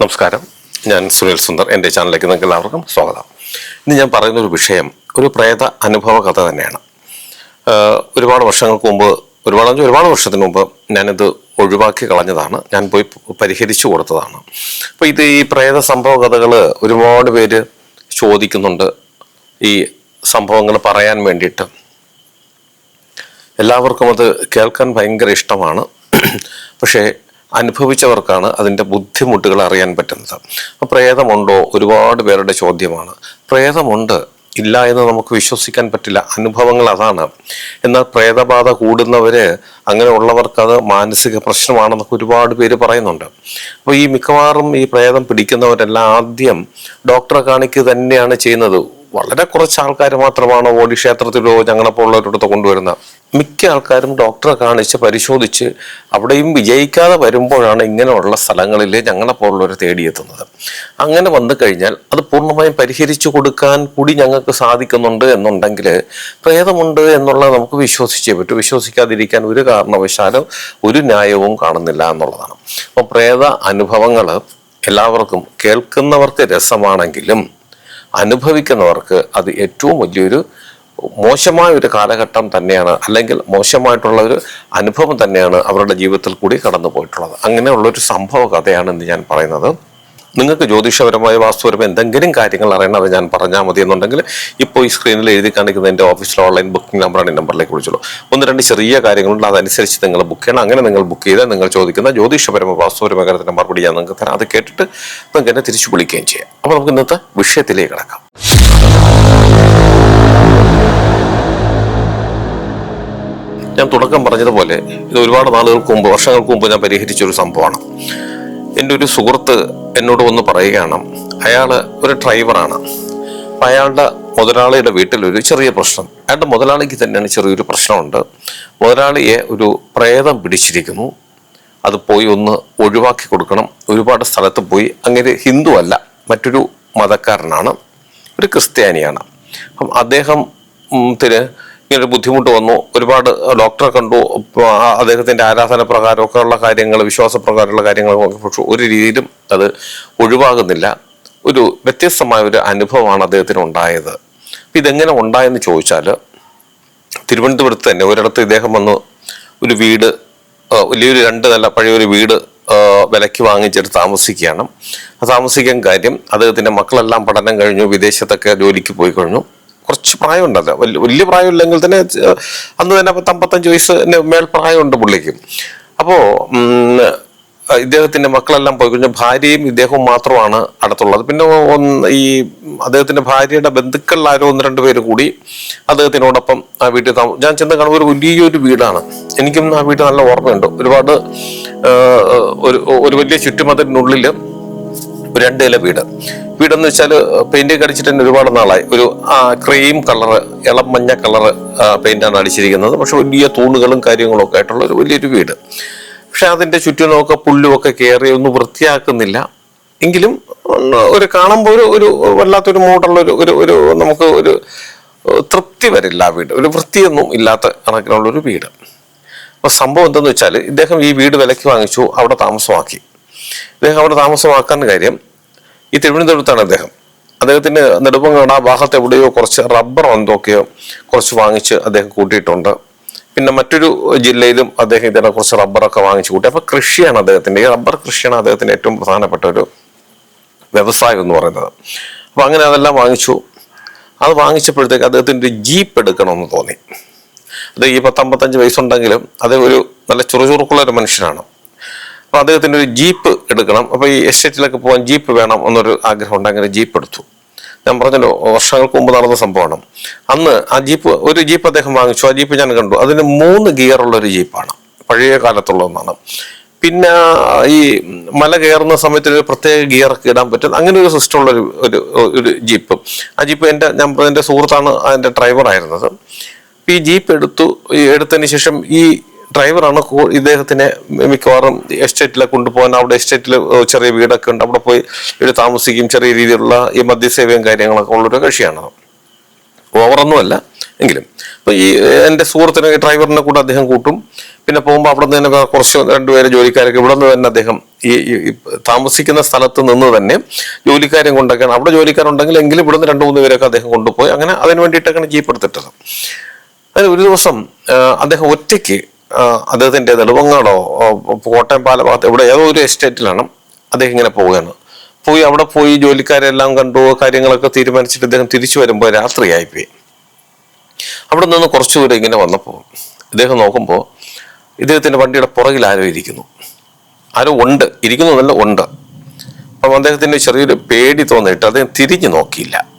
നമസ്കാരം. ഞാൻ സുനിൽ സുന്ദർ. എന്റെ ചാനലിലേക്ക് നിങ്ങൾക്ക് എല്ലാവർക്കും സ്വാഗതം. ഇന്ന് ഞാൻ പറയുന്ന ഒരു വിഷയം ഒരു പ്രേത അനുഭവ കഥ തന്നെയാണ്. ഒരുപാട് വർഷങ്ങൾക്ക് മുമ്പ് ഒരുപാട് ഒരുപാട് വർഷത്തിന് മുമ്പ് ഞാനിത് ഒഴിവാക്കി കളഞ്ഞതാണ്. ഞാൻ പോയി പരിഹരിച്ചു കൊടുത്തതാണ്. അപ്പോൾ ഇത് ഈ പ്രേത സംഭവ കഥകൾ ഒരുപാട് പേര് ചോദിക്കുന്നുണ്ട്. ഈ സംഭവങ്ങൾ പറയാൻ വേണ്ടിയിട്ട്. എല്ലാവർക്കും അത് കേൾക്കാൻ ഭയങ്കര ഇഷ്ടമാണ്. പക്ഷേ അനുഭവിച്ചവർക്കാണ് അതിന്റെ ബുദ്ധിമുട്ടുകൾ അറിയാൻ പറ്റുന്നത്. അപ്പോൾ പ്രേതമുണ്ടോ? ഒരുപാട് പേരുടെ ചോദ്യമാണ്. പ്രേതമുണ്ട്. ഇല്ല എന്ന് നമുക്ക് വിശ്വസിക്കാൻ പറ്റില്ല. അനുഭവങ്ങൾ അതാണ്. എന്നാൽ പ്രേതബാധ കൂടുന്നവര് അങ്ങനെയുള്ളവർക്ക് അത് മാനസിക പ്രശ്നമാണെന്നൊക്കെ ഒരുപാട് പേര് പറയുന്നുണ്ട്. അപ്പോൾ ഈ മിക്കവാറും ഈ പ്രേതം പിടിക്കുന്നവരെല്ലാം ആദ്യം ഡോക്ടറെ കാണിക്കുക തന്നെയാണ് ചെയ്യുന്നത്. വളരെ കുറച്ച് ആൾക്കാർ മാത്രമാണ് ഓടി ക്ഷേത്രത്തിലോ ഞങ്ങളെപ്പോലുള്ളവരുടെ കൊണ്ടുവരുന്നത് മിക്ക ആൾക്കാരും ഡോക്ടറെ കാണിച്ച് പരിശോധിച്ച് അവിടെയും വിജയിക്കാതെ വരുമ്പോഴാണ് ഇങ്ങനെയുള്ള സ്ഥലങ്ങളിൽ ഞങ്ങളെപ്പോലുള്ളവർ തേടിയെത്തുന്നത്. അങ്ങനെ വന്നു കഴിഞ്ഞാൽ അത് പൂർണമായും പരിഹരിച്ചു കൊടുക്കാൻ കൂടി ഞങ്ങൾക്ക് സാധിക്കുന്നുണ്ട് എന്നുണ്ടെങ്കിൽ പ്രേതമുണ്ട് എന്നുള്ളത് നമുക്ക് വിശ്വസിച്ചേ പറ്റൂ. വിശ്വസിക്കാതിരിക്കാൻ ഒരു കാരണവശാലും ഒരു ന്യായവും കാണുന്നില്ല എന്നുള്ളതാണ്. അപ്പോൾ പ്രേത അനുഭവങ്ങൾ എല്ലാവർക്കും കേൾക്കുന്നവർക്ക് രസമാണെങ്കിലും അനുഭവിക്കുന്നവർക്ക് അത് ഏറ്റവും വലിയൊരു മോശമായ ഒരു കാലഘട്ടം തന്നെയാണ് അല്ലെങ്കിൽ മോശമായിട്ടുള്ള ഒരു അനുഭവം തന്നെയാണ് അവരുടെ ജീവിതത്തിൽ കൂടി കടന്നു പോയിട്ടുള്ളത് അങ്ങനെയുള്ളൊരു സംഭവ കഥയാണ് ഇന്ന് ഞാൻ പറയുന്നത്. നിങ്ങൾക്ക് ജ്യോതിഷപരമായ വാസ്തുപരമായ എന്തെങ്കിലും കാര്യങ്ങൾ അറിയണം അത് ഞാൻ പറഞ്ഞാൽ മതി എന്നുണ്ടെങ്കിൽ ഇപ്പോൾ ഈ സ്ക്രീനിൽ എഴുതി കാണിക്കുന്ന എന്റെ ഓഫീസിലെ ഓൺലൈൻ ബുക്കിംഗ് നമ്പറാണ് ഈ നമ്പറിലേക്ക് വിളിച്ചോളൂ. ഒന്ന് രണ്ട് ചെറിയ കാര്യങ്ങളുണ്ട് അതനുസരിച്ച് നിങ്ങൾ ബുക്ക് ചെയ്യണം. അങ്ങനെ നിങ്ങൾ ബുക്ക് ചെയ്താൽ നിങ്ങൾ ചോദിക്കുന്ന ജ്യോതിഷപരമായ വാസ്തുപരമായ കാര്യത്തിന്റെ മറുപടി ഞാൻ നിങ്ങൾക്ക് തരാം. അത് കേട്ടിട്ട് നിങ്ങൾക്ക് എന്നെ തിരിച്ചു വിളിക്കുകയും ചെയ്യാം. അപ്പോൾ നമുക്ക് ഇന്നത്തെ വിഷയത്തിലേക്ക് കിടക്കാം. ഞാൻ തുടക്കം പറഞ്ഞതുപോലെ ഇത് ഒരുപാട് നാളുകൾക്ക് മുമ്പ് വർഷങ്ങൾക്ക് മുമ്പ് ഞാൻ പരിഹരിച്ചൊരു സംഭവമാണ്. എന്റെ ഒരു സുഹൃത്ത് എന്നോട് ഒന്ന് പറയുകയാണ് അയാൾ ഒരു ഡ്രൈവറാണ്. അപ്പം അയാളുടെ മുതലാളിയുടെ വീട്ടിലൊരു ചെറിയ പ്രശ്നം. അയാളുടെ മുതലാളിക്ക് തന്നെയാണ് ചെറിയൊരു പ്രശ്നമുണ്ട്. മുതലാളിയെ ഒരു പ്രേതം പിടിച്ചിരിക്കുന്നു. അത് പോയി ഒന്ന് ഒഴിവാക്കി കൊടുക്കണം. ഒരുപാട് സ്ഥലത്ത് പോയി. അങ്ങനെ ഹിന്ദു അല്ല മറ്റൊരു മതക്കാരനാണ്. ഒരു ക്രിസ്ത്യാനിയാണ്. അപ്പം അദ്ദേഹം ഉം, ത്തിന് ഇങ്ങനൊരു ബുദ്ധിമുട്ട് വന്നു. ഒരുപാട് ഡോക്ടറെ കണ്ടു. അദ്ദേഹത്തിന്റെ ആരാധന പ്രകാരമൊക്കെ ഉള്ള കാര്യങ്ങൾ വിശ്വാസപ്രകാരമുള്ള കാര്യങ്ങൾ പക്ഷെ ഒരു രീതിയിലും അത് ഒഴിവാകുന്നില്ല. ഒരു വ്യത്യസ്തമായ ഒരു അനുഭവമാണ് അദ്ദേഹത്തിന് ഉണ്ടായത്. ഇതെങ്ങനെ ഉണ്ടായെന്ന് ചോദിച്ചാൽ തിരുവനന്തപുരത്ത് തന്നെ ഒരിടത്ത് ഇദ്ദേഹം വന്ന് ഒരു വീട് വലിയൊരു രണ്ട് നല്ല പഴയൊരു വീട് വിലക്ക് വാങ്ങിച്ചെടുത്ത് താമസിക്കുകയാണ്. താമസിക്കാൻ കാര്യം അദ്ദേഹത്തിന്റെ മക്കളെല്ലാം പഠനം കഴിഞ്ഞു വിദേശത്തൊക്കെ ജോലിക്ക് പോയി കഴിഞ്ഞു. കുറച്ച് പ്രായമുണ്ടല്ലോ. വലിയ വലിയ പ്രായമില്ലെങ്കിൽ തന്നെ അന്ന് തന്നെ പത്തമ്പത്തഞ്ച് വയസ്സിന് മേൽ പ്രായമുണ്ട് പുള്ളിക്ക്. അപ്പോ ഉം, ഇദ്ദേഹത്തിന്റെ മക്കളെല്ലാം പോയി. കഴിഞ്ഞാൽ ഭാര്യയും ഇദ്ദേഹവും മാത്രമാണ് അടുത്തുള്ളത്. പിന്നെ ഈ അദ്ദേഹത്തിന്റെ ഭാര്യയുടെ ബന്ധുക്കളിൽ ആരോ ഒന്ന് രണ്ട് പേര് കൂടി അദ്ദേഹത്തിനോടൊപ്പം ആ വീട്ടിൽ താമസം ഞാൻ ചെന്ന് കാണുമ്പോൾ ഒരു വലിയൊരു വീടാണ്. എനിക്കും ആ വീട് നല്ല ഓർമ്മയുണ്ട്. ഒരുപാട് ഒരു ഒരു വലിയ ചുറ്റുമതിനുള്ളിൽ രണ്ട് നില വീട്. വീടെന്ന് വെച്ചാൽ പെയിന്റ് അടിച്ചിട്ട് തന്നെ ഒരുപാട് നാളായി. ഒരു ക്രീം കളർ ഇളം മഞ്ഞ കളർ പെയിന്റാണ് അടിച്ചിരിക്കുന്നത്. പക്ഷെ വലിയ തൂണുകളും കാര്യങ്ങളും ഒക്കെ ആയിട്ടുള്ള ഒരു വലിയൊരു വീട്. പക്ഷെ അതിന്റെ ചുറ്റുവൊക്കെ പുല്ലും ഒക്കെ കയറി ഒന്നും വൃത്തിയാക്കുന്നില്ല. എങ്കിലും ഒരു കാണുമ്പോൾ ഒരു ഒരു വല്ലാത്തൊരു മൂടുള്ള ഒരു ഒരു ഒരു നമുക്ക് ഒരു തൃപ്തി വരില്ല ആ വീട്. ഒരു വൃത്തിയൊന്നും ഇല്ലാത്ത കണക്കിനുള്ള ഒരു വീട്. അപ്പൊ സംഭവം എന്തെന്ന് വെച്ചാൽ ഇദ്ദേഹം ഈ വീട് വിലക്ക് വാങ്ങിച്ചു അവിടെ താമസമാക്കി. ഇദ്ദേഹം അവിടെ താമസമാക്കാൻ കാര്യം ഈ തിരുവനന്തപുരത്താണ് അദ്ദേഹം. അദ്ദേഹത്തിന് നെടുമ്പങ്ങാട് ആ ഭാഗത്ത് എവിടെയോ കുറച്ച് റബ്ബർ എന്തൊക്കെയോ കുറച്ച് വാങ്ങിച്ച് അദ്ദേഹം കൂട്ടിയിട്ടുണ്ട്. പിന്നെ മറ്റൊരു ജില്ലയിലും അദ്ദേഹം ഇതിനെ കുറച്ച് റബ്ബറൊക്കെ വാങ്ങിച്ചു കൂട്ടി. അപ്പൊ കൃഷിയാണ് അദ്ദേഹത്തിന്റെ. ഈ റബ്ബർ കൃഷിയാണ് അദ്ദേഹത്തിന്റെ ഏറ്റവും പ്രധാനപ്പെട്ട ഒരു വ്യവസായം എന്ന് പറയുന്നത്. അപ്പൊ അങ്ങനെ അതെല്ലാം വാങ്ങിച്ചു. അത് വാങ്ങിച്ചപ്പോഴത്തേക്ക് അദ്ദേഹത്തിന് ഒരു ജീപ്പ് എടുക്കണമെന്ന് തോന്നി. അത് ഈ പത്തമ്പത്തഞ്ച് വയസ്സുണ്ടെങ്കിലും അദ്ദേഹം ഒരു നല്ല ചുറുചുറുക്കുള്ള ഒരു മനുഷ്യനാണ്. അപ്പൊ അദ്ദേഹത്തിന് ഒരു ജീപ്പ് എടുക്കണം. അപ്പൊ ഈ എസ്റ്റേറ്റിലൊക്കെ പോകാൻ ജീപ്പ് വേണം എന്നൊരു ആഗ്രഹം ഉണ്ട് അങ്ങനെ ജീപ്പ് എടുത്തു. ഞാൻ പറഞ്ഞല്ലോ വർഷങ്ങൾക്ക് മുമ്പ് നടന്ന സംഭവമാണ്. അന്ന് ആ ജീപ്പ് ഒരു ജീപ്പ് അദ്ദേഹം വാങ്ങിച്ചു. ആ ജീപ്പ് ഞാൻ കണ്ടു. അതിന് മൂന്ന് ഗിയർ ഉള്ള ഒരു ജീപ്പാണ്. പഴയ കാലത്തുള്ള ഒന്നാണ്. പിന്നെ ഈ മല കയറുന്ന സമയത്ത് ഒരു പ്രത്യേക ഗിയർ ഒക്കെ ഇടാൻ പറ്റും. അങ്ങനെ ഒരു സിസ്റ്റം ഉള്ള ഒരു ഒരു ജീപ്പ്. ആ ജീപ്പ് എന്റെ ഞാൻ എന്റെ സുഹൃത്താണ് അതിന്റെ അപ്പൊ ഈ ജീപ്പ് എടുത്തു എടുത്തതിന് ശേഷം ഈ ഡ്രൈവറാണ് ഇദ്ദേഹത്തിനെ മിക്കവാറും എസ്റ്റേറ്റിലെ കൊണ്ടുപോകാൻ അവിടെ എസ്റ്റേറ്റിൽ ചെറിയ വീടൊക്കെ ഉണ്ട്. അവിടെ പോയി ഇവിടെ താമസിക്കും ചെറിയ രീതിയിലുള്ള ഈ മദ്യസേവയും കാര്യങ്ങളൊക്കെ ഉള്ളൊരു കക്ഷിയാണ്. ഓവറൊന്നുമല്ല എങ്കിലും. അപ്പോൾ ഈ എന്റെ സുഹൃത്തിനെ ഡ്രൈവറിനെ കൂടെ അദ്ദേഹം കൂട്ടും. പിന്നെ പോകുമ്പോൾ അവിടെ നിന്ന് തന്നെ കുറച്ച് രണ്ടുപേരെ ജോലിക്കാരൊക്കെ ഇവിടെ നിന്ന് തന്നെ അദ്ദേഹം ഈ താമസിക്കുന്ന സ്ഥലത്ത് നിന്ന് തന്നെ ജോലിക്കാരും കൊണ്ടൊക്കെയാണ്. അവിടെ ജോലിക്കാരുണ്ടെങ്കിൽ എങ്കിലും ഇവിടെ നിന്ന് രണ്ട് മൂന്ന് പേരൊക്കെ അദ്ദേഹം കൊണ്ടുപോയി. അങ്ങനെ അതിന് വേണ്ടിയിട്ടൊക്കെയാണ് ജീപ്പ് എടുത്തിട്ടത്. അതിന് ഒരു ദിവസം അദ്ദേഹം ഒറ്റയ്ക്ക് നെടുവങ്ങാടോ ആ, കോട്ടയം പാലഭാഗത്ത് ഇവിടെ ഏതോ ഒരു എസ്റ്റേറ്റിലാണ് അദ്ദേഹം ഇങ്ങനെ പോവുകയാണ്. പോയി അവിടെ പോയി ജോലിക്കാരെല്ലാം കണ്ടു കാര്യങ്ങളൊക്കെ തീരുമാനിച്ചിട്ട് അദ്ദേഹം തിരിച്ചു വരുമ്പോൾ രാത്രിയായിപ്പോയി. അവിടെ നിന്ന് കുറച്ചു ദൂരം ഇങ്ങനെ വന്നപ്പോൾ ഇദ്ദേഹം നോക്കുമ്പോൾ ഇദ്ദേഹത്തിന്റെ വണ്ടിയുടെ പുറകിൽ ആരോ ഇരിക്കുന്നു. ആരോ ഉണ്ട് ഇരിക്കുന്നു എന്നല്ല ഉണ്ട്. അപ്പം അദ്ദേഹത്തിന് ചെറിയൊരു പേടി തോന്നിയിട്ട് അദ്ദേഹം തിരിഞ്ഞു നോക്കിയില്ല.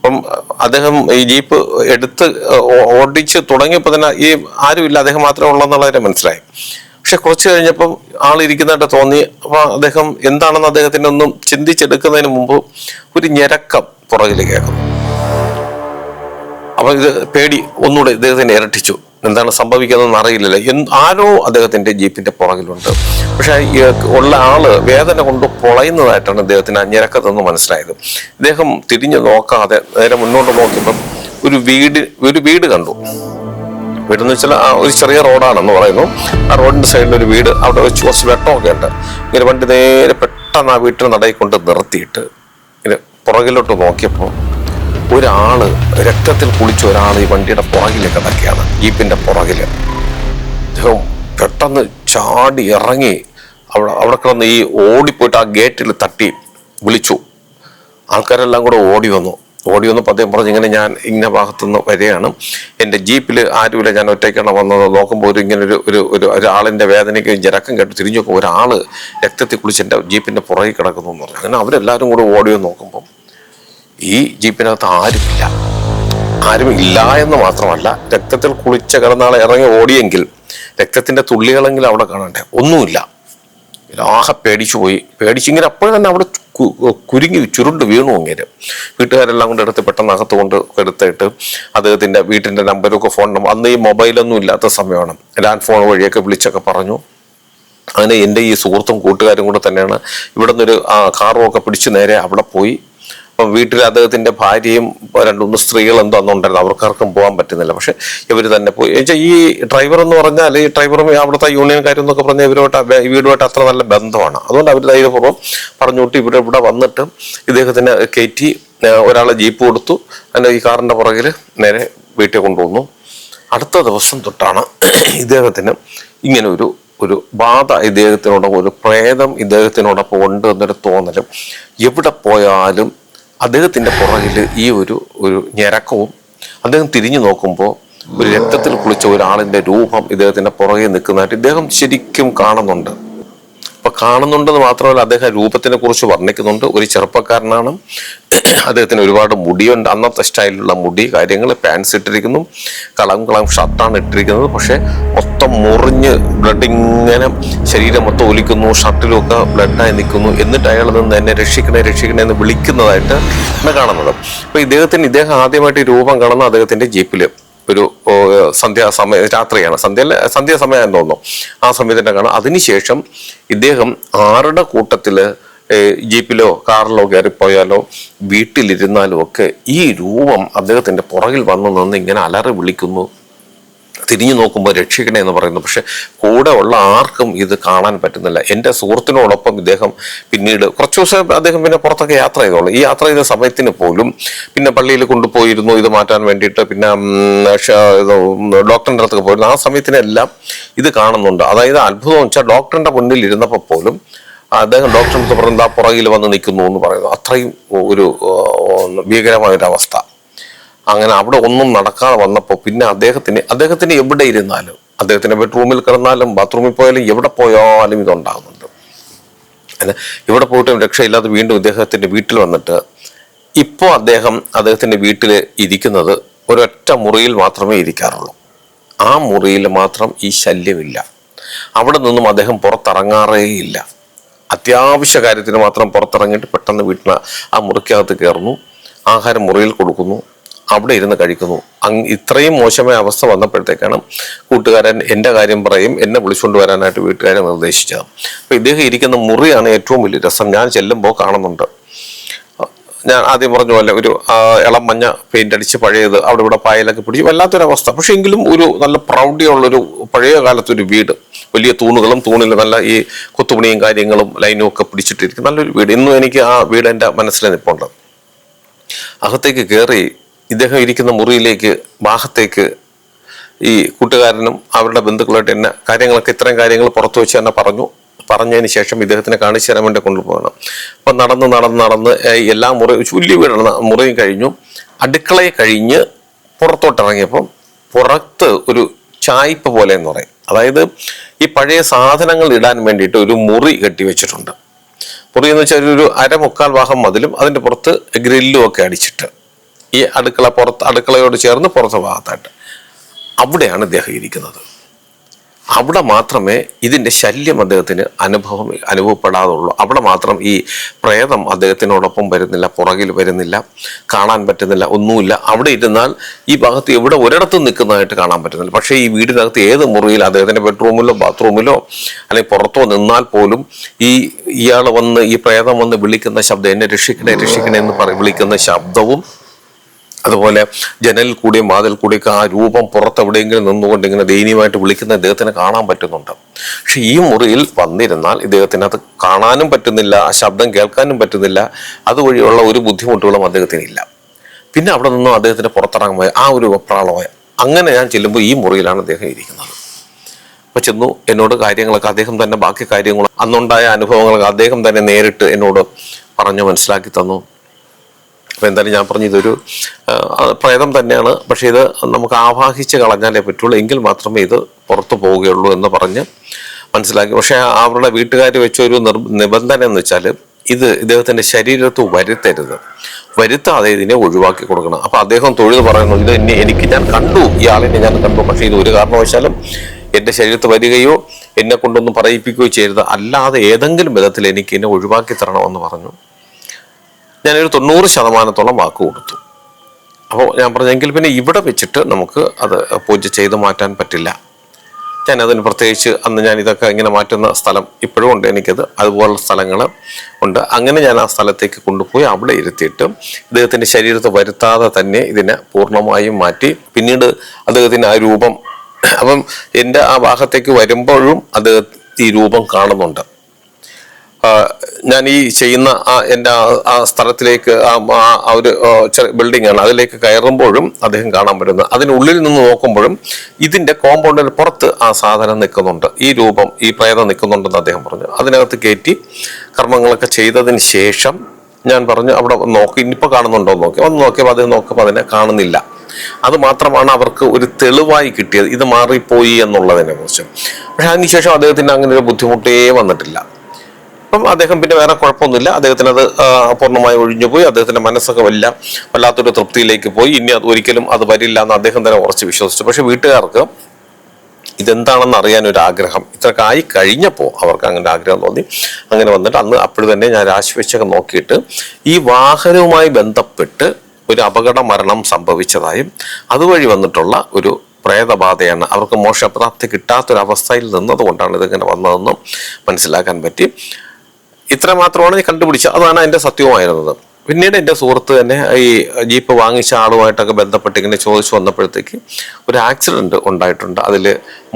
അപ്പം അദ്ദേഹം ഈ ജീപ്പ് എടുത്ത് ഓടിച്ച് തുടങ്ങിയപ്പോൾ തന്നെ ഈ ആരുമില്ല അദ്ദേഹം മാത്രമേ ഉള്ളെന്നുള്ളതിനെ മനസ്സിലായി. പക്ഷെ കുറച്ച് കഴിഞ്ഞപ്പം ആളിരിക്കുന്നതായിട്ട് തോന്നി. അപ്പൊ അദ്ദേഹം എന്താണെന്ന് അദ്ദേഹത്തിന് ഒന്നും ചിന്തിച്ചെടുക്കുന്നതിന് മുമ്പ് ഒരു ഞെരക്കം പുറകിൽ കേൾക്കുന്നു. അപ്പൊ ഇത് പേടി ഒന്നുകൂടെ ഇദ്ദേഹത്തിന് ഇരട്ടിച്ചു. എന്താണ് സംഭവിക്കുന്നതെന്ന് അറിയില്ലല്ലോ. എന്ത് ആരോ അദ്ദേഹത്തിന്റെ ജീപ്പിന്റെ പുറകിലുണ്ട്. പക്ഷേ ഉള്ള ആൾ വേദന കൊണ്ട് പൊളയുന്നതായിട്ടാണ് അദ്ദേഹത്തിന് അഞ്ഞരക്കത്തെന്ന് മനസ്സിലായത്. അദ്ദേഹം തിരിഞ്ഞു നോക്കാതെ നേരെ മുന്നോട്ട് നോക്കിയപ്പം ഒരു വീട് ഒരു വീട് കണ്ടു. വീടെന്ന് വെച്ചാൽ ആ ഒരു ചെറിയ റോഡാണെന്ന് പറയുന്നു. ആ റോഡിന്റെ സൈഡിൽ ഒരു വീട് അവിടെ വെച്ച് കുറച്ച് വെട്ടമൊക്കെ ഉണ്ട്. ഇങ്ങനെ വണ്ടി നേരെ പെട്ടെന്ന് ആ വീട്ടിൽ നടയിൽ കൊണ്ട് നിർത്തിയിട്ട് ഇങ്ങനെ പുറകിലോട്ട് നോക്കിയപ്പോൾ ഒരാൾ രക്തത്തിൽ കുളിച്ച ഒരാൾ ഈ വണ്ടിയുടെ പുറകിൽ കിടക്കുകയാണ് ജീപ്പിന്റെ പുറകിൽ. അദ്ദേഹം പെട്ടെന്ന് ചാടി ഇറങ്ങി അവിടെ അവിടെ കിടന്ന് ഈ ഓടിപ്പോയിട്ട് ആ ഗേറ്റിൽ തട്ടി വിളിച്ചു. ആൾക്കാരെല്ലാം കൂടെ ഓടി വന്നു. ഓടി വന്നപ്പോൾ അദ്ദേഹം പറഞ്ഞു ഇങ്ങനെ ഞാൻ ഇന്ന ഭാഗത്തുനിന്ന് വരികയാണ്. എന്റെ ജീപ്പിൽ ആരുമില്ല. ഞാൻ ഒറ്റയ്ക്കാണ് വന്നത്. നോക്കുമ്പോൾ ഒരു ഇങ്ങനെ ഒരു ഒരു ഒരു ഒരാളിന്റെ വേദനയ്ക്ക് ജരക്കം കേട്ട് തിരിഞ്ഞു നോക്കുമ്പോൾ ഒരാൾ രക്തത്തിൽ കുളിച്ച് എന്റെ ജീപ്പിന്റെ പുറകിൽ കിടക്കുന്നു എന്ന് പറഞ്ഞു. അങ്ങനെ അവരെല്ലാവരും കൂടെ ഓടി വന്ന് നോക്കുമ്പോൾ ഈ ജീപ്പിനകത്ത് ആരുമില്ല. ആരുമില്ല എന്ന് മാത്രമല്ല രക്തത്തിൽ കുളിച്ച കിടന്നാളെ ഇറങ്ങി ഓടിയെങ്കിൽ രക്തത്തിന്റെ തുള്ളികളെങ്കിലും അവിടെ കാണണ്ടേ? ഒന്നുമില്ല. ആകെ പേടിച്ചു പോയി. പേടിച്ചിങ്ങനെ അപ്പോഴും തന്നെ അവിടെ കുരുങ്ങി ചുരുണ്ട് വീണു അങ്ങനെ വീട്ടുകാരെല്ലാം കൊണ്ട് എടുത്ത് പെട്ടെന്ന് അകത്ത് കൊണ്ട് എടുത്തിട്ട് അദ്ദേഹത്തിന്റെ വീട്ടിന്റെ നമ്പരൊക്കെ ഫോൺ നമ്പർ അന്ന് ഈ മൊബൈലൊന്നും ഇല്ലാത്ത സമയമാണ്. ലാൻഡ് ഫോൺ വഴിയൊക്കെ വിളിച്ചൊക്കെ പറഞ്ഞു. അങ്ങനെ എന്റെ ഈ സുഹൃത്തും കൂട്ടുകാരും കൂടെ തന്നെയാണ് ഇവിടെ നിന്നൊരു കാറും ഒക്കെ പിടിച്ച് നേരെ അവിടെ പോയി. അപ്പം വീട്ടിൽ അദ്ദേഹത്തിന്റെ ഭാര്യയും രണ്ട് മൂന്ന് സ്ത്രീകൾ എന്തോ അന്നുണ്ടായിരുന്നു അവർക്കാർക്കും പോകാൻ പറ്റുന്നില്ല. പക്ഷെ ഇവർ തന്നെ പോയി. ഈ ഡ്രൈവർ എന്ന് പറഞ്ഞാൽ ഈ ഡ്രൈവറും അവിടുത്തെ യൂണിയൻകാരും എന്നൊക്കെ പറഞ്ഞാൽ ഇവരുമായിട്ട് വീടുമായിട്ട് അത്ര നല്ല ബന്ധമാണ്. അതുകൊണ്ട് അവർ ധൈര്യപൂർവം പറഞ്ഞുവിട്ട് ഇവിടെ ഇവിടെ വന്നിട്ട് ഇദ്ദേഹത്തിന് കയറ്റി ഒരാളെ ജീപ്പ് കൊടുത്തു. അതിന്റെ ഈ കാറിന്റെ പുറകിൽ നേരെ വീട്ടിൽ കൊണ്ടുവന്നു. അടുത്ത ദിവസം തൊട്ടാണ് ഇദ്ദേഹത്തിന് ഇങ്ങനെ ഒരു ഒരു ബാധ ഇദ്ദേഹത്തിനോടൊപ്പം ഒരു പ്രേതം ഇദ്ദേഹത്തിനോടൊപ്പം ഉണ്ട് എന്നൊരു തോന്നലും. എവിടെ പോയാലും അദ്ദേഹത്തിന്റെ പുറകിൽ ഈ ഒരു ഒരു ഞരക്കവും അദ്ദേഹം തിരിഞ്ഞു നോക്കുമ്പോൾ ഒരു രക്തത്തിൽ കുളിച്ച ഒരാളിന്റെ രൂപം ഇദ്ദേഹത്തിന്റെ പുറകെ നിൽക്കുന്നതായിട്ട് ഇദ്ദേഹം ശരിക്കും കാണുന്നുണ്ട്. അപ്പൊ കാണുന്നുണ്ടെന്ന് മാത്രമല്ല അദ്ദേഹം രൂപത്തിനെ കുറിച്ച് വർണിക്കുന്നുണ്ട്. ഒരു ചെറുപ്പക്കാരനാണ്. അദ്ദേഹത്തിന് ഒരുപാട് മുടിയുണ്ട്. അന്നത്തെ സ്റ്റൈലിലുള്ള മുടി കാര്യങ്ങൾ പാൻസ് ഇട്ടിരിക്കുന്നു. കളം കളം ഷർട്ടാണ് ഇട്ടിരിക്കുന്നത്. പക്ഷെ മൊത്തം മുറിഞ്ഞ് ബ്ലഡ് ഇങ്ങനെ ശരീരം മൊത്തം ഒലിക്കുന്നു. ഷർട്ടിലൊക്കെ ബ്ലഡായി നിൽക്കുന്നു. എന്നിട്ട് അയാൾ നിന്ന് എന്നെ രക്ഷിക്കണേ രക്ഷിക്കണേ എന്ന് വിളിക്കുന്നതായിട്ട് കാണുന്നത്. അപ്പൊ ഇദ്ദേഹത്തിന് ഇദ്ദേഹം ആദ്യമായിട്ട് രൂപം കാണുന്ന അദ്ദേഹത്തിന്റെ ജീപ്പിൽ. ഒരു ഓ, സന്ധ്യാ സമയ രാത്രിയാണ്. സന്ധ്യ സന്ധ്യാ സമയം തോന്നുന്നു. ആ സമയത്തിന്റെ കാണാം അതിനുശേഷം ഇദ്ദേഹം ആരുടെ കൂട്ടത്തിൽ ഏ, ജീപ്പിലോ കാറിലോ കയറിപ്പോയാലോ വീട്ടിലിരുന്നാലോ ഒക്കെ ഈ രൂപം അദ്ദേഹത്തിന്റെ പുറകിൽ വന്നു നിന്ന് ഇങ്ങനെ അലറി വിളിക്കുന്നു. തിരിഞ്ഞു നോക്കുമ്പോൾ രക്ഷിക്കണേ എന്ന് പറയുന്നു. പക്ഷെ കൂടെ ഉള്ള ആർക്കും ഇത് കാണാൻ പറ്റുന്നില്ല. എന്റെ സുഹൃത്തിനോടൊപ്പം ഇദ്ദേഹം പിന്നീട് കുറച്ച് ദിവസം അദ്ദേഹം പിന്നെ പുറത്തൊക്കെ യാത്ര ചെയ്തോളൂ. ഈ യാത്ര ചെയ്ത സമയത്തിന് പോലും പിന്നെ പള്ളിയിൽ കൊണ്ടുപോയിരുന്നു ഇത് മാറ്റാൻ വേണ്ടിയിട്ട് പിന്നെ ഡോക്ടറിന്റെ അടുത്തൊക്കെ പോയിരുന്നു. ആ സമയത്തിനെല്ലാം ഇത് കാണുന്നുണ്ട്. അതായത് അത്ഭുതം വെച്ചാൽ ഡോക്ടറിന്റെ മുന്നിൽ ഇരുന്നപ്പോൾ പോലും അദ്ദേഹം അടുത്ത് പറയുന്നത് ആ പുറകിൽ വന്ന് നിൽക്കുന്നു എന്ന് പറയുന്നു. അത്രയും ഒരു ഭീകരമായൊരവസ്ഥ. അവസ്ഥ അങ്ങനെ അവിടെ ഒന്നും നടക്കാതെ വന്നപ്പോൾ പിന്നെ അദ്ദേഹത്തിന് അദ്ദേഹത്തിന് എവിടെ ഇരുന്നാലും അദ്ദേഹത്തിന്റെ ബെഡ്റൂമിൽ കിടന്നാലും ബാത്റൂമിൽ പോയാലും എവിടെ പോയാലും ഇതുണ്ടാകുന്നുണ്ട് അങ്ങനെ ഇവിടെ പോയിട്ടും രക്ഷയില്ലാതെ വീണ്ടും ഇദ്ദേഹത്തിന്റെ വീട്ടിൽ വന്നിട്ട് ഇപ്പോൾ അദ്ദേഹം അദ്ദേഹത്തിന്റെ വീട്ടിൽ ഇരിക്കുന്നത് ഒരൊറ്റ മുറിയിൽ മാത്രമേ ഇരിക്കാറുള്ളൂ. ആ മുറിയിൽ മാത്രം ഈ ശല്യമില്ല. അവിടെ നിന്നും അദ്ദേഹം പുറത്തിറങ്ങാറേയില്ല അത്യാവശ്യ കാര്യത്തിന് മാത്രം പുറത്തിറങ്ങിയിട്ട് പെട്ടെന്ന് വീട്ടിൽ ആ മുറിക്കകത്ത് കയറുന്നു ആഹാരം മുറിയിൽ കൊടുക്കുന്നു അവിടെ ഇരുന്ന് കഴിക്കുന്നു. അങ് ഇത്രയും മോശമായ അവസ്ഥ വന്നപ്പോഴത്തേക്കാണ് കൂട്ടുകാരൻ എന്റെ കാര്യം പറയും എന്നെ വിളിച്ചുകൊണ്ട് വരാനായിട്ട് വീട്ടുകാരെ നിർദ്ദേശിച്ചത്. അപ്പോൾ ഇദ്ദേഹം ഇരിക്കുന്ന മുറിയാണ് ഏറ്റവും വലിയ രസം. ഞാൻ ചെല്ലുമ്പോൾ കാണുന്നുണ്ട്. ഞാൻ ആദ്യം പറഞ്ഞ പോലെ ഒരു ഇളം മഞ്ഞ പെയിന്റ് അടിച്ച് പഴയത് അവിടെ ഇവിടെ പായലൊക്കെ പിടിച്ച് വല്ലാത്തൊരവസ്ഥ. പക്ഷെ എങ്കിലും ഒരു നല്ല പ്രൗഢിയുള്ളൊരു പഴയ കാലത്തൊരു വീട്. വലിയ തൂണുകളും തൂണിൽ നല്ല ഈ കൊത്തുപണിയും കാര്യങ്ങളും ലൈനും ഒക്കെ പിടിച്ചിട്ടിരിക്കും നല്ലൊരു വീട്. ഇന്നും എനിക്ക് ആ വീട് എന്റെ മനസ്സിൽ നിൽപ്പുണ്ട് അകത്തേക്ക് കയറി ഇദ്ദേഹം ഇരിക്കുന്ന മുറിയിലേക്ക് ബാഹത്തേക്ക് ഈ കൂട്ടുകാരനും അവരുടെ ബന്ധുക്കളായിട്ട് എന്നെ കാര്യങ്ങളൊക്കെ ഇത്രയും കാര്യങ്ങൾ പുറത്തു വെച്ച് തന്നെ പറഞ്ഞു. പറഞ്ഞതിന് ശേഷം ഇദ്ദേഹത്തിനെ കാണിച്ചു തരാൻ വേണ്ടി കൊണ്ടുപോകണം. അപ്പം നടന്ന് നടന്ന് നടന്ന് എല്ലാ മുറി ചുല്ലി വീടാണ് മുറിയും കഴിഞ്ഞു. അടുക്കളയെ കഴിഞ്ഞ് പുറത്തോട്ട് ഇറങ്ങിയപ്പം പുറത്ത് ഒരു ചായ്പ പോലെ എന്ന് പറയും. അതായത് ഈ പഴയ സാധനങ്ങൾ ഇടാൻ വേണ്ടിയിട്ട് ഒരു മുറി കെട്ടി വെച്ചിട്ടുണ്ട്. മുറി എന്ന് വെച്ചാൽ ഒരു അരമുക്കാൽ ഭാഗം മതിലും അതിന്റെ പുറത്ത് ഗ്രില്ലും ഒക്കെ അടിച്ചിട്ട്. ഈ അടുക്കള പുറത്ത് അടുക്കളയോട് ചേർന്ന് പുറത്തെ ഭാഗത്തായിട്ട്. അവിടെയാണ് ഇദ്ദേഹം ഇരിക്കുന്നത്. അവിടെ മാത്രമേ ഇതിന്റെ ശല്യം അദ്ദേഹത്തിന് അനുഭവം അനുഭവപ്പെടാതുള്ളൂ. അവിടെ മാത്രം ഈ പ്രേതം അദ്ദേഹത്തിനോടൊപ്പം വരുന്നില്ല പുറകിൽ വരുന്നില്ല കാണാൻ പറ്റുന്നില്ല ഒന്നുമില്ല. അവിടെ ഇരുന്നാൽ ഈ ഭാഗത്ത് എവിടെ ഒരിടത്തും നിൽക്കുന്നതായിട്ട് കാണാൻ പറ്റുന്നില്ല. പക്ഷേ ഈ വീടിനകത്ത് ഏത് മുറിയിൽ അദ്ദേഹത്തിന്റെ ബെഡ്റൂമിലോ ബാത്റൂമിലോ അല്ലെങ്കിൽ പുറത്തോ നിന്നാൽ പോലും ഈ ഇയാൾ വന്ന് ഈ പ്രേതം വന്ന് വിളിക്കുന്ന ശബ്ദം എന്നെ രക്ഷിക്കണേ രക്ഷിക്കണേ എന്ന് പറ വിളിക്കുന്ന ശബ്ദവും അതുപോലെ ജനലിൽ കൂടിയും വാതിൽ കൂടിയൊക്കെ ആ രൂപം പുറത്തെവിടെയെങ്കിലും നിന്നുകൊണ്ട് ഇങ്ങനെ ദയനീയമായിട്ട് വിളിക്കുന്ന ഇദ്ദേഹത്തിന് കാണാൻ പറ്റുന്നുണ്ട്. പക്ഷെ ഈ മുറിയിൽ വന്നിരുന്നാൽ ഇദ്ദേഹത്തിന് അത് കാണാനും പറ്റുന്നില്ല ആ ശബ്ദം കേൾക്കാനും പറ്റുന്നില്ല അതുവഴിയുള്ള ഒരു ബുദ്ധിമുട്ടുകളും അദ്ദേഹത്തിന് ഇല്ല. പിന്നെ അവിടെ നിന്നും അദ്ദേഹത്തിന് പുറത്തിറങ്ങുമ്പോൾ ആ ഒരു വെപ്രാളമായ അങ്ങനെ ഞാൻ ചെല്ലുമ്പോൾ ഈ മുറിയിലാണ് അദ്ദേഹം ഇരിക്കുന്നത്. അപ്പോൾ ചെന്നു എന്നോട് കാര്യങ്ങളൊക്കെ അദ്ദേഹം തന്നെ ബാക്കി കാര്യങ്ങളും അന്നുണ്ടായ അനുഭവങ്ങളൊക്കെ അദ്ദേഹം തന്നെ നേരിട്ട് എന്നോട് പറഞ്ഞു മനസ്സിലാക്കി തന്നു. അപ്പൊ എന്തായാലും ഞാൻ പറഞ്ഞു ഇതൊരു പ്രേതം തന്നെയാണ്. പക്ഷെ ഇത് നമുക്ക് ആവാഹിച്ച് കളഞ്ഞാലേ പറ്റുള്ളൂ. എങ്കിൽ മാത്രമേ ഇത് പുറത്തു പോവുകയുള്ളൂ എന്ന് പറഞ്ഞ് മനസ്സിലാക്കി. പക്ഷേ അവരുടെ വീട്ടുകാർ വെച്ച ഒരു നിബന്ധന എന്ന് വെച്ചാൽ ഇത് ഇദ്ദേഹത്തിന്റെ ശരീരത്ത് വരുത്തരുത്. വരുത്താതെ ഇതിനെ ഒഴിവാക്കി കൊടുക്കണം. അപ്പോൾ അദ്ദേഹം തൊഴിൽ പറയുന്നു ഇത് എന്നെ എനിക്ക് ഞാൻ കണ്ടു. ഇയാളിനെ ഞാൻ കണ്ടു. പക്ഷേ ഇത് ഒരു കാരണവശാലും എന്റെ ശരീരത്ത് വരികയോ എന്നെ കൊണ്ടൊന്നും പറയിപ്പിക്കുകയോ ചെയ്യരുത്. അല്ലാതെ ഏതെങ്കിലും വിധത്തിൽ എനിക്ക് എന്നെ ഒഴിവാക്കി തരണമെന്ന് പറഞ്ഞു. ഞാനൊരു തൊണ്ണൂറ് ശതമാനത്തോളം വാക്ക് കൊടുത്തു. അപ്പോൾ ഞാൻ പറഞ്ഞെങ്കിൽ പിന്നെ ഇവിടെ വെച്ചിട്ട് നമുക്ക് അത് പൂജ ചെയ്ത് മാറ്റാൻ പറ്റില്ല. ഞാനതിന് പ്രത്യേകിച്ച് അന്ന് ഞാൻ ഇതൊക്കെ ഇങ്ങനെ മാറ്റുന്ന സ്ഥലം ഇപ്പോഴും ഉണ്ട്. എനിക്കത് അതുപോലുള്ള സ്ഥലങ്ങൾ ഉണ്ട്. അങ്ങനെ ഞാൻ ആ സ്ഥലത്തേക്ക് കൊണ്ടുപോയി അവിടെ ഇരുത്തിയിട്ട് ഇദ്ദേഹത്തിന്റെ ശരീരത്ത് വരുത്താതെ തന്നെ ഇതിനെ പൂർണമായും മാറ്റി. പിന്നീട് അദ്ദേഹത്തിന്റെ ആ രൂപം അപ്പം എന്റെ ആ ഭാഗത്തേക്ക് വരുമ്പോഴും അത് ഈ രൂപം കാണുന്നുണ്ട്. ഞാൻ ഈ ചെയ്യുന്ന ആ എന്റെ ആ- സ്ഥലത്തിലേക്ക് ആ ഒരു ചെറിയ ബിൽഡിംഗ് ആണ് അതിലേക്ക് കയറുമ്പോഴും അദ്ദേഹം കാണാൻ പറ്റുന്നത്. അതിനുള്ളിൽ നിന്ന് നോക്കുമ്പോഴും ഇതിന്റെ കോമ്പൗണ്ടിന് പുറത്ത് ആ സാധനം നിൽക്കുന്നുണ്ട്. ഈ രൂപം ഈ പ്രേതം നിൽക്കുന്നുണ്ടെന്ന് അദ്ദേഹം പറഞ്ഞു. അതിനകത്ത് കയറ്റി കർമ്മങ്ങളൊക്കെ ചെയ്തതിന് ശേഷം ഞാൻ പറഞ്ഞു അവിടെ നോക്കി ഇനിയിപ്പോൾ കാണുന്നുണ്ടോ എന്ന് നോക്കി. വന്ന് നോക്കിയപ്പോൾ അദ്ദേഹം നോക്കിയപ്പോൾ അതിനെ കാണുന്നില്ല. അത് മാത്രമാണ് അവർക്ക് ഒരു തെളിവായി കിട്ടിയത്. ഇത് മാറിപ്പോയി എന്നുള്ളതിനെ കുറിച്ച്. പക്ഷെ അതിനുശേഷം അദ്ദേഹത്തിന് അങ്ങനെ ഒരു ബുദ്ധിമുട്ടേ വന്നിട്ടില്ല. അപ്പം അദ്ദേഹം പിന്നെ വേറെ കുഴപ്പമൊന്നുമില്ല. അദ്ദേഹത്തിന് അത് പൂർണമായി പൂർണമായി ഒഴിഞ്ഞുപോയി. അദ്ദേഹത്തിന്റെ മനസ്സൊക്കെ വല്ല വല്ലാത്തൊരു തൃപ്തിയിലേക്ക് പോയി. ഇനി അത് ഒരിക്കലും അത് വരില്ല എന്ന് അദ്ദേഹം തന്നെ ഉറച്ച് വിശ്വസിച്ചു. പക്ഷെ വീട്ടുകാർക്ക് ഇതെന്താണെന്ന് അറിയാൻ ഒരു ആഗ്രഹം ഇത്രയൊക്കെ ആയി കഴിഞ്ഞപ്പോൾ അവർക്ക് അങ്ങനെ ആഗ്രഹം തോന്നി. അങ്ങനെ വന്നിട്ട് അന്ന് അപ്പോഴും തന്നെ ഞാൻ രാശിവെച്ചൊക്കെ നോക്കിയിട്ട് ഈ വാഹനവുമായി ബന്ധപ്പെട്ട് ഒരു അപകട മരണം സംഭവിച്ചതായും അതുവഴി വന്നിട്ടുള്ള ഒരു പ്രേതബാധയാണ് അവർക്ക് മോശപ്രാപ്തി കിട്ടാത്തൊരവസ്ഥയിൽ നിന്നതുകൊണ്ടാണ് ഇതിങ്ങനെ വന്നതെന്നും മനസ്സിലാക്കാൻ പറ്റി. ഇത്ര മാത്രമാണ് കണ്ടുപിടിച്ചത്. അതാണ് എന്റെ സത്യവുമായിരുന്നത്. പിന്നീട് എന്റെ സുഹൃത്ത് തന്നെ ഈ ജീപ്പ് വാങ്ങിച്ച ആളുമായിട്ടൊക്കെ ബന്ധപ്പെട്ട് ഇങ്ങനെ ചോദിച്ചു വന്നപ്പോഴത്തേക്ക് ഒരു ആക്സിഡന്റ് ഉണ്ടായിട്ടുണ്ട്. അതിൽ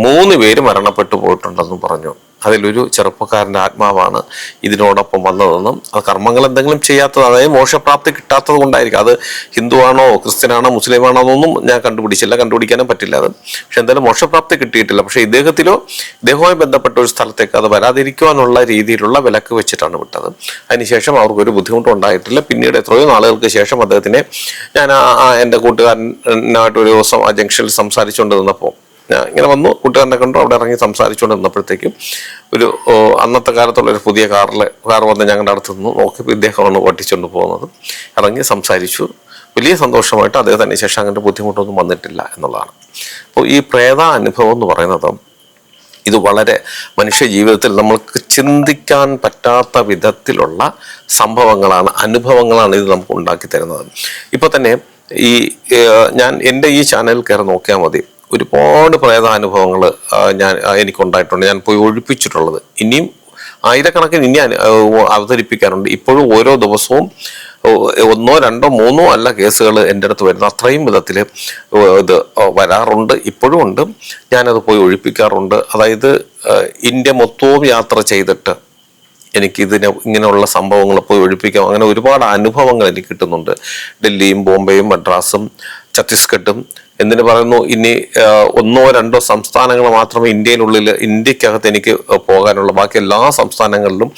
മൂന്ന് പേര് മരണപ്പെട്ടു പോയിട്ടുണ്ടെന്നും പറഞ്ഞു. അതിലൊരു ചെറുപ്പക്കാരന്റെ ആത്മാവാണ് ഇതിനോടൊപ്പം വന്നതെന്നും അത് കർമ്മങ്ങൾ എന്തെങ്കിലും ചെയ്യാത്തത് അതായത് മോശപ്രാപ്തി കിട്ടാത്തത് കൊണ്ടായിരിക്കും. അത് ഹിന്ദുവാണോ ക്രിസ്ത്യനാണോ മുസ്ലിമാണോ എന്നൊന്നും ഞാൻ കണ്ടുപിടിച്ചില്ല കണ്ടുപിടിക്കാനും പറ്റില്ല അത്. പക്ഷെ എന്തായാലും മോശപ്രാപ്തി കിട്ടിയിട്ടില്ല. പക്ഷെ ഇദ്ദേഹത്തിലോ ഇദ്ദേഹവുമായി ബന്ധപ്പെട്ട ഒരു സ്ഥലത്തേക്ക് അത് വരാതിരിക്കുവാനുള്ള രീതിയിലുള്ള വിലക്ക് വെച്ചിട്ടാണ് വിട്ടത്. അതിനുശേഷം അവർക്കൊരു ബുദ്ധിമുട്ടും ഉണ്ടായിട്ടില്ല. പിന്നീട് എത്രയോ നാളുകൾക്ക് ശേഷം അദ്ദേഹത്തിനെ ഞാൻ എന്റെ കൂട്ടുകാരനായിട്ട് ഒരു ദിവസം ആ ജംഗ്ഷനിൽ സംസാരിച്ചുകൊണ്ട് നിന്നപ്പോൾ ഞാൻ ഇങ്ങനെ വന്നു. കൂട്ടുകാരനെ കണ്ടു. അവിടെ ഇറങ്ങി സംസാരിച്ചുകൊണ്ട് നിന്നപ്പോഴത്തേക്കും ഒരു അന്നത്തെ കാലത്തുള്ള ഒരു പുതിയ കാറിൽ കാർ വന്ന് ഞങ്ങളുടെ അടുത്ത് നിന്ന്. നോക്കിയപ്പോൾ ഇദ്ദേഹമാണ് ഓട്ടിച്ചുകൊണ്ട് പോകുന്നത്. ഇറങ്ങി സംസാരിച്ചു. വലിയ സന്തോഷമായിട്ട് അദ്ദേഹത്തിന് ശേഷം അങ്ങനെ ബുദ്ധിമുട്ടൊന്നും വന്നിട്ടില്ല എന്നുള്ളതാണ്. അപ്പോൾ ഈ പ്രേത അനുഭവം എന്ന് പറയുന്നത് ഇത് വളരെ മനുഷ്യ ജീവിതത്തിൽ നമ്മൾക്ക് ചിന്തിക്കാൻ പറ്റാത്ത വിധത്തിലുള്ള സംഭവങ്ങളാണ് അനുഭവങ്ങളാണ് ഇത് നമുക്ക് ഉണ്ടാക്കി തരുന്നത്. ഇപ്പോൾ തന്നെ ഈ ഞാൻ എന്റെ ഈ ചാനൽ കയറി നോക്കിയാൽ മതി. ഒരുപാട് പ്രേതാനുഭവങ്ങൾ ഞാൻ എനിക്കുണ്ടായിട്ടുണ്ട് ഞാൻ പോയി ഒഴിപ്പിച്ചിട്ടുള്ളത്. ഇനിയും ആയിരക്കണക്കിന് ഇനി അവതരിപ്പിക്കാറുണ്ട്. ഇപ്പോഴും ഓരോ ദിവസവും ഒന്നോ രണ്ടോ മൂന്നോ അല്ല കേസുകൾ എന്റെ അടുത്ത് വരുന്നത് അത്രയും വിധത്തിൽ ഇത് വരാറുണ്ട് ഇപ്പോഴും ഉണ്ട്. ഞാനത് പോയി ഒഴിപ്പിക്കാറുണ്ട്. അതായത് ഇന്ത്യ മൊത്തവും യാത്ര ചെയ്തിട്ട് എനിക്ക് ഇതിനെ ഇങ്ങനെയുള്ള സംഭവങ്ങൾ പോയി ഒഴിപ്പിക്കാം. അങ്ങനെ ഒരുപാട് അനുഭവങ്ങൾ എനിക്ക് കിട്ടുന്നുണ്ട്. ഡൽഹിയും ബോംബെയും മദ്രാസും ഛത്തീസ്ഗഡും എന്തിനു പറയുന്നു? ഇനി ഒന്നോ രണ്ടോ സംസ്ഥാനങ്ങൾ മാത്രമേ ഇന്ത്യയിലുള്ളിൽ ഇന്ത്യക്കകത്ത് എനിക്ക് പോകാനുള്ള. ബാക്കി എല്ലാ സംസ്ഥാനങ്ങളിലും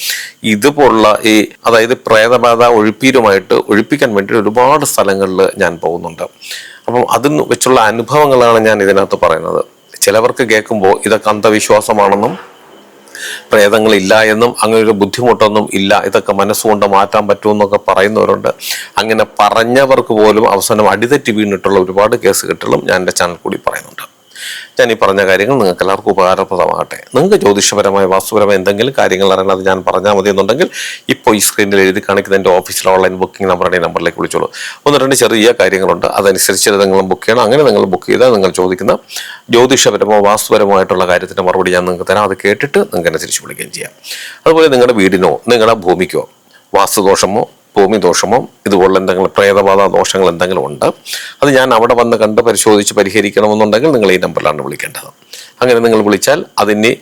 ഇതുപോലുള്ള ഈ അതായത് പ്രേതബാധ ഒഴിപ്പീരുമായിട്ട് ഒഴിപ്പിക്കാൻ വേണ്ടി ഒരുപാട് സ്ഥലങ്ങളിൽ ഞാൻ പോകുന്നുണ്ട്. അപ്പം അതിൽ വെച്ചുള്ള അനുഭവങ്ങളാണ് ഞാൻ ഇതിനകത്ത് പറയുന്നത്. ചിലവർക്ക് കേൾക്കുമ്പോൾ ഇതൊക്കെ അന്ധവിശ്വാസമാണെന്നും പ്രേതങ്ങളില്ല എന്നും അങ്ങനെ ഒരു ബുദ്ധിമുട്ടൊന്നും ഇല്ല. ഇതൊക്കെ മനസ്സുകൊണ്ട് മാറ്റാൻ പറ്റുമെന്നൊക്കെ പറയുന്നവരുണ്ട്. അങ്ങനെ പറഞ്ഞവർക്ക് പോലും അവസാനം അടിതെറ്റി വീണിട്ടുള്ള ഒരുപാട് കേസ് കെട്ടുകളും ഞാൻ എന്റെ ചാനൽ കൂടി പറയുന്നുണ്ട്. ഞാൻ ഈ പറഞ്ഞ കാര്യങ്ങൾ നിങ്ങൾക്ക് എല്ലാവർക്കും ഉപകാരപ്രദമാകട്ടെ. നിങ്ങൾക്ക് ജ്യോതിഷപരമായ വാസ്തുപരമായ എന്തെങ്കിലും കാര്യങ്ങൾ അറിയണം അത് ഞാൻ പറഞ്ഞാൽ മതി എന്നുണ്ടെങ്കിൽ ഇപ്പോൾ ഈ സ്ക്രീനിൽ എഴുതി കാണിക്കുന്ന എന്റെ ഓഫീസിലെ ഓൺലൈൻ ബുക്കിംഗ് നമ്പറുടെ നമ്പറിലേക്ക് വിളിച്ചോളൂ. ഒന്ന് രണ്ട് ചെറിയ കാര്യങ്ങളുണ്ട്. അതനുസരിച്ച് നിങ്ങൾ ബുക്ക് ചെയ്യണം. അങ്ങനെ നിങ്ങൾ ബുക്ക് ചെയ്താൽ നിങ്ങൾ ചോദിക്കുന്ന ജ്യോതിഷപരമോ വാസ്തുപരമായിട്ടുള്ള കാര്യത്തിന്റെ മറുപടി ഞാൻ നിങ്ങൾക്ക് തരാം. അത് കേട്ടിട്ട് നിങ്ങൾക്ക് എന്നെ തിരിച്ചു വിളിക്കുകയും ചെയ്യാം. അതുപോലെ നിങ്ങളുടെ വീടിനോ നിങ്ങളുടെ ഭൂമിക്കോ വാസ്തുദോഷമോ ഭൂമി ദോഷമോ ഇതുപോലുള്ള എന്തെങ്കിലും പ്രേതബാധ ദോഷങ്ങൾ എന്തെങ്കിലും ഉണ്ട് അത് ഞാൻ അവിടെ വന്ന് കണ്ട് പരിശോധിച്ച് പരിഹരിക്കണമെന്നുണ്ടെങ്കിൽ നിങ്ങൾ ഈ നമ്പറിലാണ് വിളിക്കേണ്ടത്. അങ്ങനെ നിങ്ങൾ വിളിച്ചാൽ അതിന്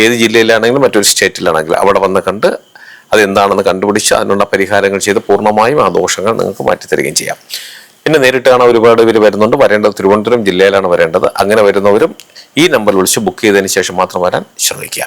ഏത് ജില്ലയിലാണെങ്കിലും മറ്റൊരു സ്റ്റേറ്റിലാണെങ്കിലും അവിടെ വന്ന് കണ്ട് അതെന്താണെന്ന് കണ്ടുപിടിച്ച് അതിനുള്ള പരിഹാരങ്ങൾ ചെയ്ത് പൂർണമായും ആ ദോഷങ്ങൾ നിങ്ങൾക്ക് മാറ്റിത്തരികയും ചെയ്യാം. പിന്നെ നേരിട്ട് കാണാൻ ഒരുപാട് പേര് വരുന്നുണ്ട്. വരേണ്ടത് തിരുവനന്തപുരം ജില്ലയിലാണ് വരേണ്ടത്. അങ്ങനെ വരുന്നവരും ഈ നമ്പർ വിളിച്ച് ബുക്ക് ചെയ്തതിന് ശേഷം മാത്രം വരാൻ ശ്രമിക്കുക.